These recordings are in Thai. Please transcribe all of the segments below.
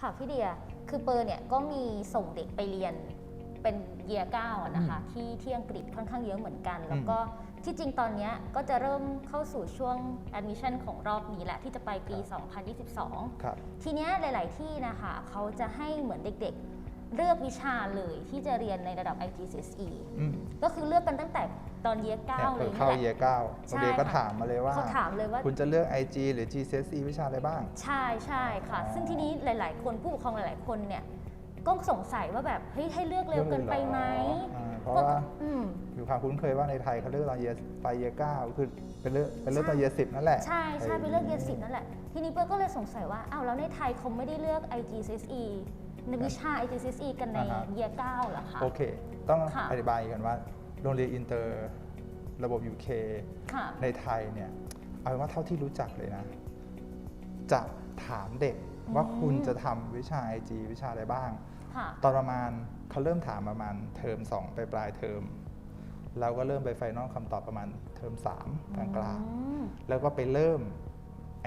ค่ะพี่เดียคือเปอร์เนี่ยก็มีส่งเด็กไปเรียนเป็นเยียเก้านะคะที่ที่อังกฤษค่อนข้างเยอะเหมือนกัน แล้วก็ที่จริงตอนเนี้ยก็จะเริ่มเข้าสู่ช่วง admission ของรอบนี้แหละที่จะไปปี 2022ครับทีเนี้ยหลาย ๆ ที่นะคะเขาจะให้เหมือนเด็ก ๆ เลือกวิชาเลยที่จะเรียนในระดับ IGCSE อืมก็คือเลือกกันตั้งแต่ตอนเยียเก้าเนี่ยเลเอยอเข้านี่เยีแหยละเก้าใช่โรงเรียนก็ค่ะถามมาเลยว่าเขาถามเลยว่า คุณจะเลือก IG หรือ GCSE วิชาอะไรบ้าง ใช่ใช่ค่ะอ๋อซึ่งทีนี้หลาย ๆ คนผู้ปกครองหลาย ๆ คนเนี่ยก็สงสัยว่าแบบเฮ้ยให้เลือกเร็วเกินไปไหมอ่าเพราะว่าอืมอยู่ความคุ้นเคยว่าในไทยเขาเลือกตอนเยียไปเยียเก้าคือเป็นเลือกเป็นเลือกตอนเยียสิบนั่นแหละ ใช่ใช่ไปเลือกเยียสิบนั่นแหละ ทีนี้เปิ้ลก็เลยสงสัยว่าอ้าวแล้วในไทยเขาไม่ได้เลือก IGCSE ในวิชา IGCSE กันในอ่าฮะ เยียเก้าเหรอคะ โอเค ต้องค่ะ อธิบายกันว่าโรงเรียนอินเตอร์ระบบ UK ค่ะ ในไทยเนี่ย เอาเป็นว่าเท่าที่รู้จักเลยนะ จะถามเด็กว่าอืม คุณจะทำวิชา IG วิชาอะไรบ้าง ค่ะ ตอนประมาณเขาเริ่มถามประมาณเทอม2ไปปลายเทอม เราก็เริ่มไปไฟนอลคำตอบประมาณเทอม3กลางกลางอืมๆแล้วก็ไปเริ่ม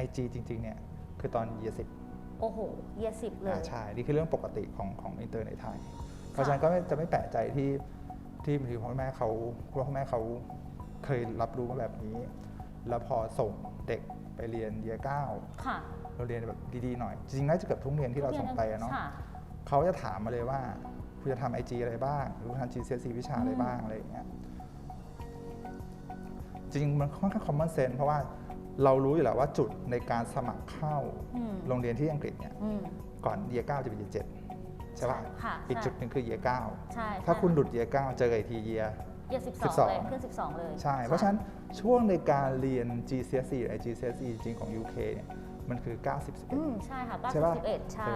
IG จริง ๆ เนี่ย คือตอนเยียสิบ โอ้โหเยียสิบเลยใช่ นี่คือเรื่องปกติของของอินเตอร์ในไทย เพราะฉะนั้นก็ไม่จะไม่แปลกใจที่ที่บางทีพ่อแม่เขาพ่อแม่เขาเคยรับรู้มาแบบนี้ แล้วพอส่งเด็กไปเรียนเยียเก้าค่ะ เราเรียนแบบดีๆหน่อย จริงๆน่าจะเกือบทุกโรงเรียนที่เราส่งไปอะเนาะค่เขาจะถามมาเลยว่าคุณจะทำไอจีอะไรบ้าง หรือคุณทำ GCSE วิชาอะไรอืมบ้างอะไรอย่างเงี้ยจริงๆมันค่อนข้าง common sense เพราะว่า เรารู้อยู่แล้วว่าจุดในการสมัครเข้าอืมโรงเรียนที่อังกฤษเนี่ยอืมก่อนเยียเก้าจะเป็นเยียเจ็ดใช่ป่ะค่ะอีกใช่จุดหนึ่งคือเยียเก้าใช่ถ้าคุณหใช่ลุดเยียเก้าเจออีกทีเยียเยียสิบสสิองบสองเลยขึ้นสิบสองเลยใช่ เพราะฉะนั้นช่วงในการเรียน GCSE หรือ GCSE จริงๆของ UK เนี่ยมันคือ 90อืมใช่ค่ะเก้าใช่สิบปะสิบเอ็ดใช่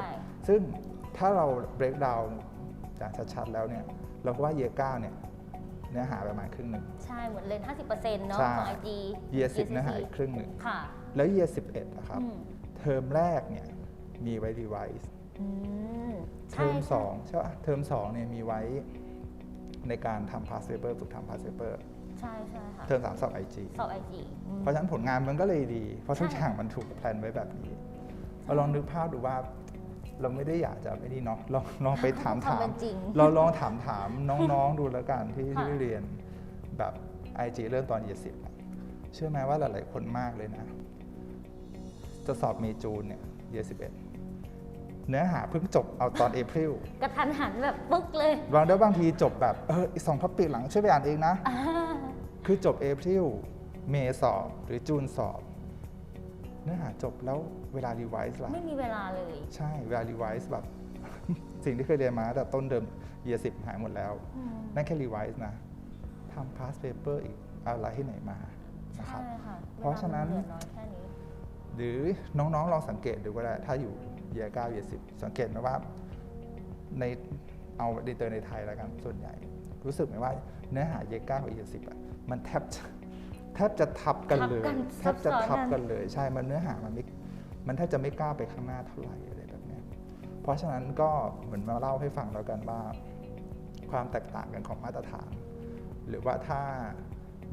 ซึ่งถ้าเรา break down อย่างชัดๆแล้วเนี่ยเราก็ว่าเยียเก้าเนี่ย เนื้อหาประมาณครึ่งหนึ่ง ใช่ เหมือนเรียน50%เนาะใช่ของไอจีเยียสิบเนื้อหาอีกครึ่งหนึ่ง ค่ะ แล้วเยียสิบเอ็ดนะครับอืมเทอมแรกเนี่ยมีไว้ revise อืมเทใช่อมใช่สองใช่ป่ะเทอมสองเนี่ยมีไว้ในการทำ past paper ฝึกทำ past paper ใช่ใช่ค่ะเทอมสามสอบ IG สอบไอจีเพราะฉะนั้นผลงานมันก็เลยดี เพราะทุกใช่อย่างมันถูกแพลนไว้แบบนี้เราลองนึกภาพดูว่า เราไม่ได้อยากจะไม่นี่เนาะลองลองไปถามถามเป็นจริงเราลองถามถามน้องๆดูแล้วกันที่ค่ะที่เรียนแบบ IG เริ่มตอนเยียสิบเชื่อไหมว่าหลายๆคนมากเลยนะ จะสอบเมจูนเนี่ยเยียสิบเอ็ดเนื้อหาเพิ่งจบเอาตอนเอพริลกระทันหันแบบปึ๊กเลยบางแล้วบางทีจบแบบเอออีกสองท็อปิกหลังช่วยไปอ่านเองนะอ่าคือจบเอพริลเมย์สอบหรือจูนสอบ เนื้อหาจบแล้วเวลารีไวซ์ล่ะไม่มีเวลาเลย ใช่เวลารีไวซ์แบบ สิ่งที่เคยเรียนมาตั้งแต่ต้นเดิมเยียสิบหายหมดแล้วอืมนั่นแค่รีไวซ์นะทำ past paper อีกเอาอะไรที่ไหนมานะครับใช่ค่ะเพราะฉะนั้นวลมัเหลือน้อยแค่นี้หรือน้องๆลองสังเกตดูก็ได้ ถ้าอยู่เยียเก้าเยียสิบสังเกตไหมว่าในเอาดีเตอร์ในไทยแล้วกันส่วนใหญ่ รู้สึกไหมว่าเนื้อหาเยียเก้ากับเยียสิบอะมันแทบจะ แทบจะทับกันเลยทับกันแทบจะซับซ้อนทับกันกันเลย ใช่มันเนื้อหามันไม่มันแทบจะไม่กล้าวไปข้างหน้าเท่าไหร่อะไรแบบเนี้ยเพราะฉะนั้นก็เหมือนมาเล่าให้ฟังแล้วกันว่า ความแตกต่างกันของมาตรฐาน หรือว่าถ้า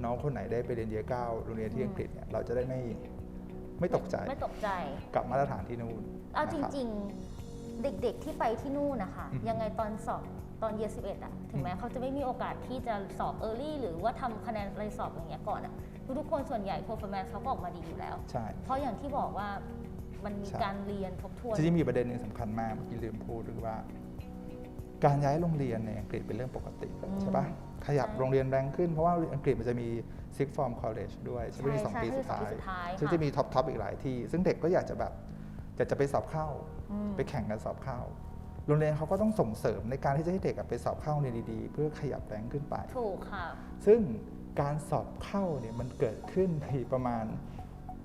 น้องคนไหนได้ไปเรียนเยียเก้าโรงเรียนที่อังกฤษเนี่ยเราจะได้ไม่ไม่ตกใจไม่ตกใจกับมาตรฐานที่นู่นเอาจนะคบริง ๆ เด็กๆที่ไปที่นู่นนะคะอือฮึยังไงตอนสอบ ตอนเยียสิบเอ็ดอะถึงแม้เขาจะไม่มีโอกาสที่จะสอบเออร์ลี่หรือว่าทำคะแนนอะไรสอบอย่างเงี้ยก่อนอะทุกๆคนส่วนใหญ่ performance เขาก็ออกมาดีอยู่แล้วใช่เพราะอย่างที่บอกว่ามันมีใช่การเรียนทบทวนจริงๆมีประเด็นหนึ่งสำคัญมากเมื่อกี้ลืมพูดคือว่า การย้ายโรงเรียนในอังกฤษเป็นเรื่องปกติอืมใช่ปะขยับใช่โรงเรียนแรงขึ้นเพราะว่าอังกฤษมันจะมี six form college ด้วยใช่ไหมมีสองใช่ปีใช่สุดท้าสองปียสุดท้าย ซึ่งค่ะจะมีท็อปทอปอีกหลายที่ ซึ่งเด็กก็อยากจะแบบอยากจะไปสอบเข้าอืมไปแข่งกันสอบเข้า โรงเรียนเขาก็ต้องส่งเสริมในการที่จะให้เด็กอะไปสอบเข้าในดี ๆ เพื่อขยับแรงขึ้นไป ถูกค่ะ ซึ่งการสอบเข้าเนี่ยมันเกิดขึ้นในประมาณ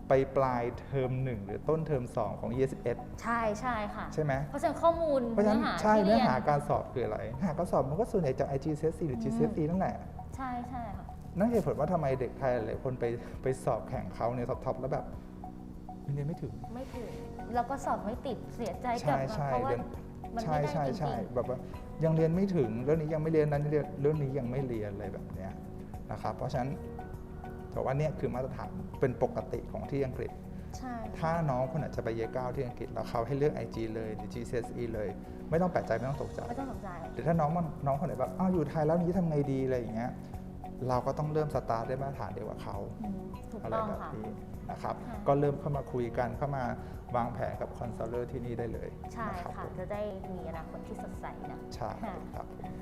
ไปปลายเทอมหนึ่งหรือต้นเทอมสองของ year 11ใช่ใช่ค่ะ ใช่ไหมเพราะฉะนั้นข้อมูลเพราะฉะเนื้นั้อนหาใช่ที่เนื้อเรียนหาการสอบคืออะไรเนื้อหาการสอบมันก็ส่วนใหญ่จาก IGCSE หรืออืม GCSE นั่นแหละใช่ใช่ค่ะนั่นเหตุผลว่าทำไมเด็กไทยหลายคนไปไปสอบแข่งเขาเนี่ยท็อปๆแล้วแบบเรียนไม่ถึง ไม่ถึง แล้วก็สอบไม่ติดเสียใจกใช่ลับมาใช่เพราะว่าเรียน มันใช่ไม่ได้ใช่จริใช่งแบบว่ายังเรียนไม่ถึงเรื่องนี้ยังไม่เรียนนั้นเรียนเรื่องนี้ยังไม่เรียนอะไรแบบเนี้ยนะครับเพราะฉะนั้นแต่ว่าเนี่ยคือมาตรฐานเป็นปกติของที่อังกฤษใใช่ถ้าน้องคนไหนจะไปเยเก้าที่อังกฤษแล้วเขาให้เลือก IG เลยหรือ GCSE เลย ไม่ต้องแปลกใจไม่ต้องตกใจ ไม่ต้องสนใจ หรือถ้าน้องมันน้องคนไหนแบบอ้าวอยู่ไทยแล้วนี้ทำไงดีอะไรอย่างเงี้ย เราก็ต้องเริ่มสตาร์ทด้วยมาตรฐานเดียวกับเขาอืมถูกอะไรต้องแบบค่ะ นี้นะครับ ค่ะ ก็เริ่มเข้ามาคุยกันเข้ามาวางแผนกับคอนซัลเลอร์ที่นี่ได้เลยใช่นะครับค่ะ ผมจะได้มีอนาคตที่สดใสนะ ใช่ค่ะ ครับผม